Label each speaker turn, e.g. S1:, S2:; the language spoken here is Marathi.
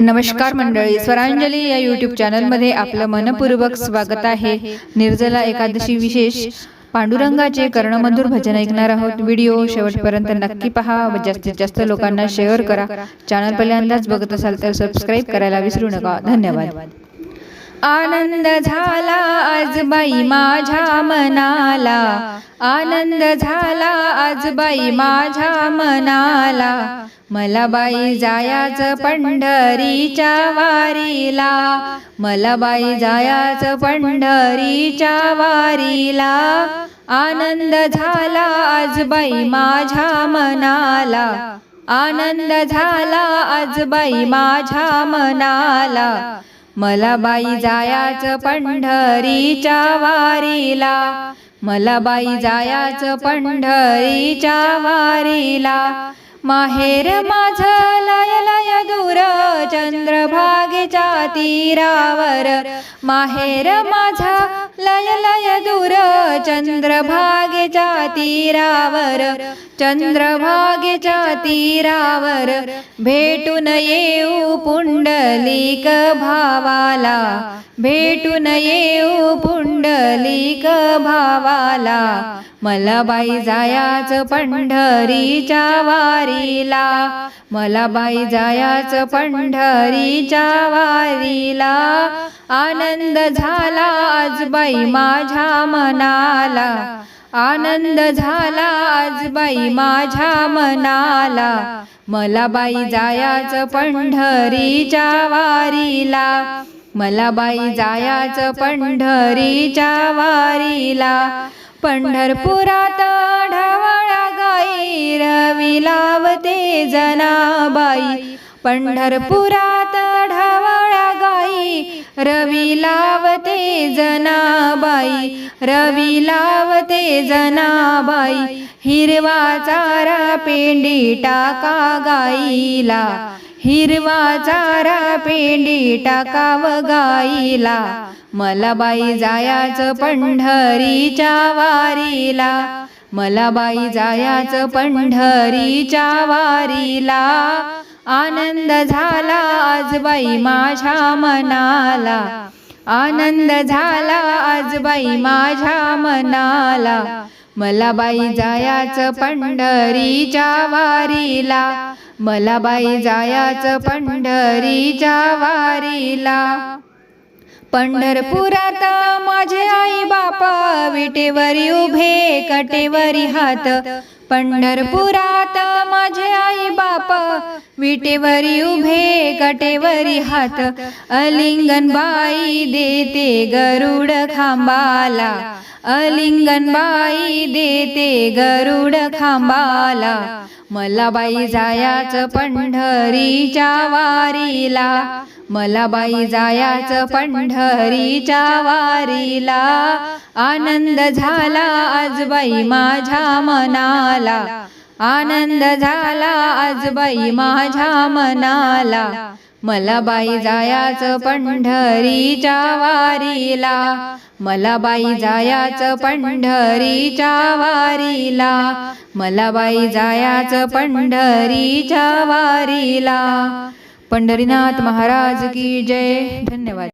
S1: नमस्कार मंडळी स्वरांजली या यूट्यूब चॅनलमध्ये आपलं मनपूर्वक स्वागत आहे. निर्जला एकादशी विशेष. पांडुरंगाचे कर्णमधुर भजन ऐकणार आहोत. व्हिडिओ शेवटपर्यंत नक्की पहा. व जास्तीत जास्त लोकांना शेअर करा. चॅनल पहिल्यांदाच बघत असाल तर सबस्क्राईब करायला विसरू नका. धन्यवाद. आनंद झाला आज बाई माझ्या मनाला. आनंद झाला आज बाई माझ्या मनाला. मला बाई जायाचं पंढरीच्या वारीला. मला बाई जायाचं पंढरीच्या वारीला. आनंद झाला आज बाई माझ्या मनाला. आनंद झाला आज बाई माझ्या मनाला. मला बाई जायाचं पंढरीच्या वारीला. मला बाई जायाचं पंढरीच्या वारीला. माहेर माझं लय लय दूर चंद्रभागेच्या तीरावर माहेर माझा लय लय दूर चंद्रभागेच्या तीरावर चंद्रभागेच्या तीरावर भेटून येऊ पुंडलिक भावाला. भेटून येऊ पुंडलिक भावाला. मला बाई जायाच पंढरीच्या वारीला. मला बाई जायाच पंढरीच्या वारीला. आनंद झाला आज बाई माझ्या मनाला. आनंद झाला आज बाई माझ्या मनाला. मला बाई जायाच पंढरीच्या वारीला. मला बाई जायाच पंढरीच्या वारीला पंढरपुरात ढवळा गाई रवी लावते जनाबाई. पंढरपुरात ढवळा गाई रवी लावते जनाबाई रवी लावते जनाबाई. हिरवा चारा पेंडी टाका गाईला हिरवा चारा पेंडी टाकाव गाईला. मला बाई जायाच पंढरीच्या वारीला. मला बाई जायाच पंढरीच्या वारीला. आनंद झाला आज बाई माझ्या मनाला. आनंद झाला आज बाई माझ्या मनाला. मला बाई जायाच पंढरीच्या वारीला. मला बाई जायाचं पंढरीच्या वारीला. पंढरपुरात माझे आई बापा विटेवरी उभे कटेवरी हात. पंढरपुरात माझे आई बाप विटेवरी उभे कटेवरी हात. अलिंगन बाई देते गरुड खांबाला. अलिंगन बाई देते गरुड खांबाला. मला बाई जायाच पंढरीच्या वारीला. मला बाई जायाच पंढरीच्या वारीला. आनंद झाला आज बाई माझ्या मनाला. आनंद झाला आज बाई माझ्या मनाला. मला बाई जायाच पंढरीच्या वारीला. मला बाई जायाच पंढरीच्या वारीला. मला बाई जायाच पंढरीच्या वारीला. पंढरीनाथ महाराज की जय. धन्यवाद.